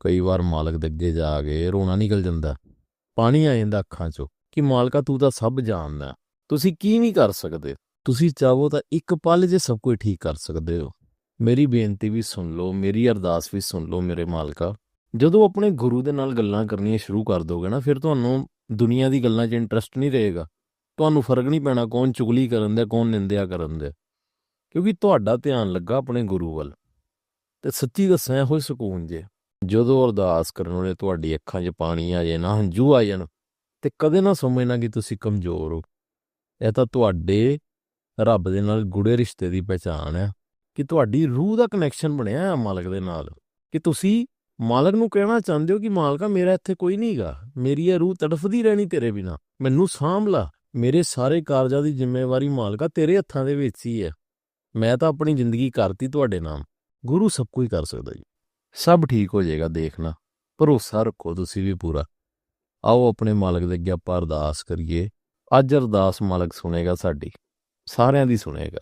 ਕਈ ਵਾਰ ਮਾਲਕ ਦੇ ਅੱਗੇ ਜਾ ਕੇ ਰੋਣਾ ਨਿਕਲ ਜਾਂਦਾ। ਪਾਣੀ ਆ ਜਾਂਦਾ ਅੱਖਾਂ 'ਚੋਂ ਕਿ ਮਾਲਕਾ ਤੂੰ ਤਾਂ ਸਭ ਜਾਣਦਾ ਤੁਸੀਂ ਕੀ ਨਹੀਂ ਕਰ ਸਕਦੇ? ਤੁਸੀਂ ਚਾਹੋ ਤਾਂ ਇੱਕ ਪਲ ਜੇ ਸਭ ਕੁਝ ਠੀਕ ਕਰ ਸਕਦੇ ਹੋ। ਮੇਰੀ ਬੇਨਤੀ ਵੀ ਸੁਣ ਲਓ, ਮੇਰੀ ਅਰਦਾਸ ਵੀ ਸੁਣ ਲਓ ਮੇਰੇ ਮਾਲਕਾ। ਜਦੋਂ ਆਪਣੇ ਗੁਰੂ ਦੇ ਨਾਲ ਗੱਲਾਂ ਕਰਨੀਆਂ ਸ਼ੁਰੂ ਕਰ ਦੋਗੇ ਨਾ, ਫਿਰ ਤੁਹਾਨੂੰ ਦੁਨੀਆ ਦੀ ਗੱਲਾਂ 'ਚ ਇੰਟਰਸਟ ਨਹੀਂ ਰਹੇਗਾ। ਤੁਹਾਨੂੰ ਫ਼ਰਕ ਨਹੀਂ ਪੈਣਾ ਕੌਣ ਚੁਗਲੀ ਕਰਨ ਦਾ ਕੌਣ ਨਿੰਦਿਆ ਕਰਨ ਦਾ ਕਿਉਂਕਿ ਤੁਹਾਡਾ ਧਿਆਨ ਲੱਗਾ ਆਪਣੇ ਗੁਰੂ ਵੱਲ। ਤੇ ਸੱਚੀ ਦੱਸਾਂ ਹੋਏ ਸਕੂਨ ਜੇ। ਜਦੋਂ ਅਰਦਾਸ ਕਰਨ ਵੇਲੇ ਤੁਹਾਡੀ ਅੱਖਾਂ 'ਚ ਪਾਣੀ ਆ ਜਾਏ, ਨਾ ਹੰਝੂ ਆ ਜਾਣ, ਤੇ ਕਦੇ ਨਾ ਸਮਝਣਾ ਕਿ ਤੁਸੀਂ ਕਮਜ਼ੋਰ ਹੋ। ਇਹ ਤਾਂ ਤੁਹਾਡੇ ਰੱਬ ਦੇ ਨਾਲ ਗੁੜੇ ਰਿਸ਼ਤੇ ਦੀ ਪਛਾਣ ਹੈ ਕਿ ਤੁਹਾਡੀ ਰੂਹ ਦਾ ਕਨੈਕਸ਼ਨ ਬਣਿਆ ਹੈ ਮਾਲਕ ਦੇ ਨਾਲ। ਕਿ ਤੁਸੀਂ ਮਾਲਕ ਨੂੰ ਕਹਿਣਾ ਚਾਹੁੰਦੇ ਹੋ ਕਿ ਮਾਲਕਾ, ਮੇਰਾ ਇੱਥੇ ਕੋਈ ਨਹੀਂਗਾ ਮੇਰੀ ਇਹ ਰੂਹ ਤੜਫਦੀ ਰਹਿਣੀ ਤੇਰੇ ਬਿਨਾ। ਮੈਨੂੰ ਸਾਂਭ ਲਾ। ਮੇਰੇ ਸਾਰੇ ਕਾਰਜਾਂ ਦੀ ਜ਼ਿੰਮੇਵਾਰੀ ਮਾਲਕਾ ਤੇਰੇ ਹੱਥਾਂ ਦੇ ਵਿੱਚ ਹੀ ਹੈ ਮੈਂ ਤਾਂ ਆਪਣੀ ਜ਼ਿੰਦਗੀ ਕਰਤੀ ਤੁਹਾਡੇ ਨਾਮ। ਗੁਰੂ ਸਭ ਕੁਝ ਕਰ ਸਕਦਾ ਜੀ। ਸਭ ਠੀਕ ਹੋ ਜਾਏਗਾ ਦੇਖਣਾ ਭਰੋਸਾ ਰੱਖੋ ਤੁਸੀਂ ਵੀ ਪੂਰਾ। ਆਓ ਆਪਣੇ ਮਾਲਕ ਦੇ ਅੱਗੇ ਆਪਾਂ ਅਰਦਾਸ ਕਰੀਏ। ਅੱਜ ਅਰਦਾਸ ਮਾਲਕ ਸੁਣੇਗਾ ਸਾਡੀ। ਸਾਰਿਆਂ ਦੀ ਸੁਣੇਗਾ।